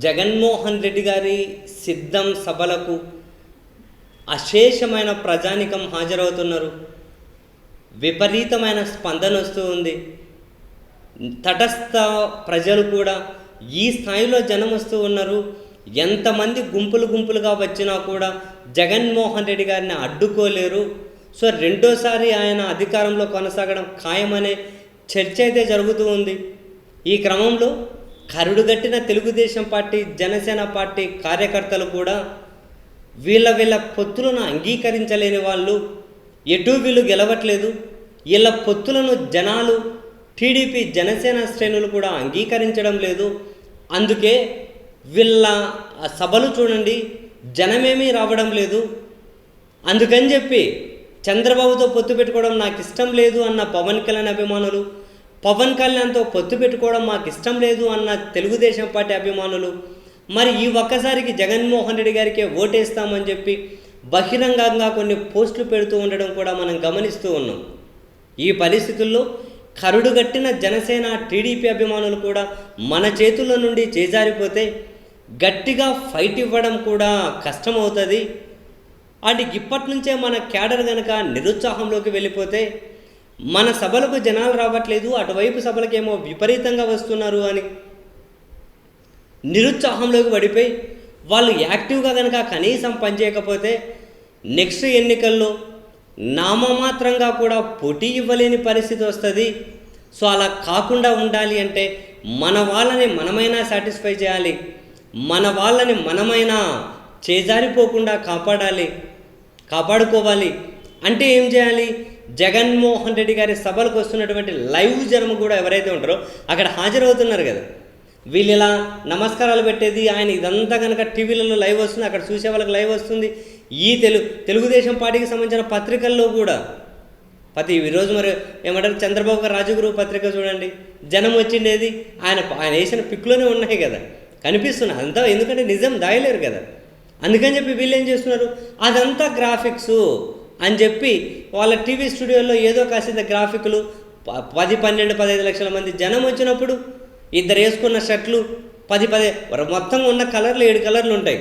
జగన్మోహన్ రెడ్డి గారి సిద్ధం సభలకు అశేషమైన ప్రజానికం హాజరవుతున్నారు. విపరీతమైన స్పందన వస్తూ ఉంది. తటస్థ ప్రజలు కూడా ఈ స్థాయిలో జనం వస్తూ ఉన్నారు. ఎంతమంది గుంపులు గుంపులుగా వచ్చినా కూడా జగన్మోహన్ రెడ్డి గారిని అడ్డుకోలేరు. సో రెండోసారి ఆయన అధికారంలో కొనసాగడం ఖాయమనే చర్చ అయితే జరుగుతూ ఉంది. ఈ క్రమంలో కరుడుగట్టిన తెలుగుదేశం పార్టీ జనసేన పార్టీ కార్యకర్తలు కూడా వీళ్ళ వీళ్ళ పొత్తులను అంగీకరించలేని వాళ్ళు ఎటు వీళ్ళు గెలవట్లేదు. వీళ్ళ పొత్తులను జనాలు టీడీపీ జనసేన శ్రేణులు కూడా అంగీకరించడం లేదు. అందుకే వీళ్ళ సభలు చూడండి జనమేమీ రావడం లేదు. అందుకని చెప్పి చంద్రబాబుతో పొత్తు పెట్టుకోవడం నాకు ఇష్టం లేదు అన్న పవన్ కళ్యాణ్ అభిమానులు పవన్ కళ్యాణ్తో పొత్తు పెట్టుకోవడం మాకు ఇష్టం లేదు అన్న తెలుగుదేశం పార్టీ అభిమానులు. మరి ఈ ఒక్కసారికి జగన్మోహన్ రెడ్డి గారికే ఓటేస్తామని చెప్పి బహిరంగంగా కొన్ని పోస్టులు పెడుతూ ఉండడం కూడా మనం గమనిస్తూ ఉన్నాం. ఈ పరిస్థితుల్లో కరుడుగట్టిన జనసేన టీడీపీ అభిమానులు కూడా మన చేతుల్లో నుండి చేజారిపోతే గట్టిగా ఫైట్ ఇవ్వడం కూడా కష్టమవుతుంది. అండ్ ఇప్పటి నుంచే మన క్యాడర్ కనుక నిరుత్సాహంలోకి వెళ్ళిపోతే మన సభలకు జనాలు రావట్లేదు అటువైపు సభలకేమో విపరీతంగా వస్తున్నారు అని. నిరుత్సాహంలోకి పడిపోయి వాళ్ళు యాక్టివ్గా కనుక కనీసం పనిచేయకపోతే నెక్స్ట్ ఎన్నికల్లో నామమాత్రంగా కూడా పోటీ ఇవ్వలేని పరిస్థితి వస్తుంది. సో అలా కాకుండా ఉండాలి అంటే మన వాళ్ళని మనమైనా సాటిస్ఫై చేయాలి. మన వాళ్ళని మనమైనా చేజారిపోకుండా కాపాడాలి కాపాడుకోవాలి. అంటే ఏం చేయాలి? జగన్మోహన్ రెడ్డి గారి సభలకు వస్తున్నటువంటి లైవ్ జనం కూడా ఎవరైతే ఉంటారో అక్కడ హాజరవుతున్నారు కదా. వీళ్ళు ఇలా నమస్కారాలు పెట్టేది ఆయన ఇదంతా కనుక టీవీలలో లైవ్ వస్తుంది అక్కడ చూసే వాళ్ళకి లైవ్ వస్తుంది. ఈ తెలుగు తెలుగుదేశం పార్టీకి సంబంధించిన పత్రికల్లో కూడా ప్రతి ఈరోజు మరి ఏమంటారు చంద్రబాబు గారు రాజగురు పత్రిక చూడండి. జనం వచ్చిండేది ఆయన ఆయన వేసిన పిక్లోనే ఉన్నాయి కదా. కనిపిస్తున్నాయి అంతా ఎందుకంటే నిజం దాయలేరు కదా. అందుకని చెప్పి వీళ్ళు ఏం చేస్తున్నారు? అదంతా గ్రాఫిక్స్. అని చెప్పి వాళ్ళ టీవీ స్టూడియోలో ఏదో కాసింత గ్రాఫిక్లు ప- పది పన్నెండు పదహైదు లక్షల మంది జనం వచ్చినప్పుడు ఇద్దరు వేసుకున్న షర్ట్లు పది పది మొత్తం ఉన్న కలర్లు ఏడు కలర్లు ఉంటాయి.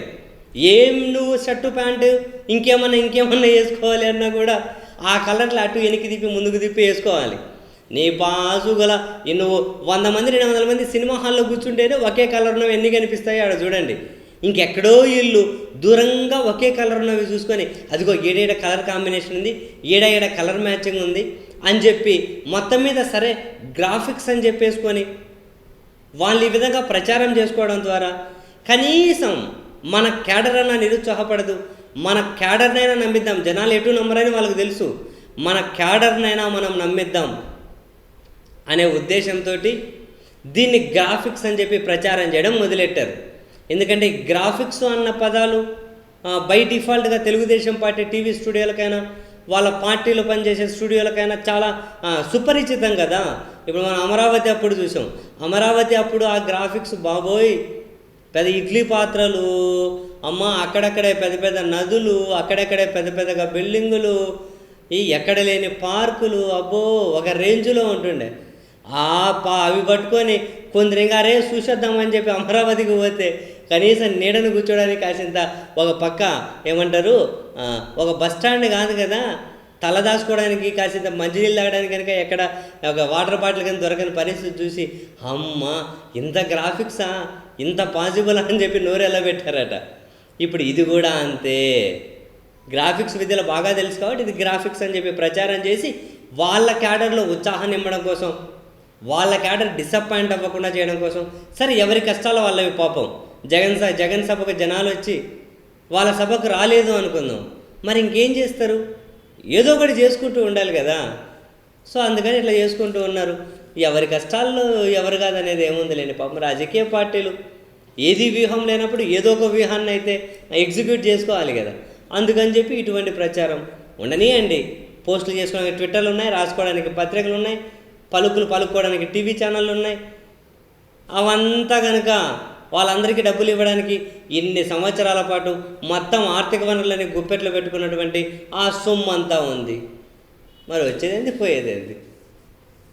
ఏం నువ్వు షర్టు ప్యాంటు ఇంకేమన్నా ఇంకేమన్నా వేసుకోవాలి అన్నా కూడా ఆ కలర్లు అటు వెనక్కి తిప్పి ముందుకు తిప్పి వేసుకోవాలి. నీ బాజు గల నువ్వు వంద మంది రెండు వందల మంది సినిమా హాల్లో కూర్చుంటేనే ఒకే కలర్ నువ్వు ఎన్ని కనిపిస్తాయి ఆడ చూడండి. ఇంకెక్కడో ఇల్లు దూరంగా ఒకే కలర్ ఉన్నవి చూసుకొని అదిగో ఏడేడ కలర్ కాంబినేషన్ ఉంది ఏడ ఏడ కలర్ మ్యాచింగ్ ఉంది అని చెప్పి మొత్తం మీద సరే గ్రాఫిక్స్ అని చెప్పేసుకొని వాళ్ళు ఈ విధంగా ప్రచారం చేసుకోవడం ద్వారా కనీసం మన క్యాడర్ అన్న నిరుత్సాహపడదు. మన క్యాడర్నైనా నమ్మిద్దాం. జనాలు ఎటు నమ్మరని వాళ్ళకి తెలుసు. మన క్యాడర్నైనా మనం నమ్మిద్దాం అనే ఉద్దేశంతో దీన్ని గ్రాఫిక్స్ అని చెప్పి ప్రచారం చేయడం మొదలెట్టారు. ఎందుకంటే గ్రాఫిక్స్ అన్న పదాలు బై డిఫాల్ట్గా తెలుగుదేశం పార్టీ టీవీ స్టూడియోలకైనా వాళ్ళ పార్టీలో పనిచేసే స్టూడియోలకైనా చాలా సుపరిచితం కదా. ఇప్పుడు మనం అమరావతి అప్పుడు చూసాం. అమరావతి అప్పుడు ఆ గ్రాఫిక్స్ బాబోయ్! పెద్ద ఇడ్లీ పాత్రలు అమ్మ అక్కడక్కడే పెద్ద పెద్ద నదులు అక్కడక్కడే పెద్ద పెద్దగా బిల్డింగులు ఈ ఎక్కడ లేని పార్కులు అబ్బో! ఒక రేంజ్లో ఉంటుండే. ఆ పా అవి పట్టుకొని కొందరు ఇంకా అరే చూసేద్దామని చెప్పి అమరావతికి పోతే కనీసం నీడను కూర్చోడానికి కాసింత ఒక పక్క ఏమంటారు ఒక బస్ స్టాండ్ కాదు కదా తల దాచుకోవడానికి కాసింత మంచినీళ్ళు తాగడానికి కనుక ఎక్కడ ఒక వాటర్ బాటిల్ కానీ దొరకని పరిస్థితి చూసి అమ్మ ఇంత గ్రాఫిక్సా ఇంత పాసిబుల్ అని చెప్పి నోరెలా పెట్టారట. ఇప్పుడు ఇది కూడా అంతే. గ్రాఫిక్స్ విద్యలో బాగా తెలుసు కాబట్టి ఇది గ్రాఫిక్స్ అని చెప్పి ప్రచారం చేసి వాళ్ళ క్యాడర్లో ఉత్సాహాన్ని ఇవ్వడం కోసం వాళ్ళ క్యాడర్ డిసప్పాయింట్ అవ్వకుండా చేయడం కోసం. సరే ఎవరి కష్టాలు వాళ్ళవి పాపం. జగన్ సభ జగన్ సభకు జనాలు వచ్చి వాళ్ళ సభకు రాలేదు అనుకుందాం. మరి ఇంకేం చేస్తారు? ఏదో ఒకటి చేసుకుంటూ ఉండాలి కదా. సో అందుకని ఇట్లా చేసుకుంటూ ఉన్నారు. ఎవరి కష్టాల్లో ఎవరు కాదనేది ఏముంది లేని పాపం. రాజకీయ పార్టీలు ఏది వ్యూహం లేనప్పుడు ఏదో ఒక వ్యూహాన్ని అయితే ఎగ్జిక్యూట్ చేసుకోవాలి కదా. అందుకని చెప్పి ఇటువంటి ప్రచారం ఉండనియండి. పోస్టులు చేసుకోవడానికి ట్విట్టర్లు ఉన్నాయి రాసుకోవడానికి పత్రికలు ఉన్నాయి. పలుకులు పలుకోవడానికి టీవీ ఛానళ్ళు ఉన్నాయి. అవంతా కనుక వాళ్ళందరికీ డబ్బులు ఇవ్వడానికి ఇన్ని సంవత్సరాల పాటు మొత్తం ఆర్థిక వనరులని గుప్పెట్లు పెట్టుకున్నటువంటి ఆ సొమ్ము అంతా ఉంది. మరి వచ్చేదేంది పోయేదేంది?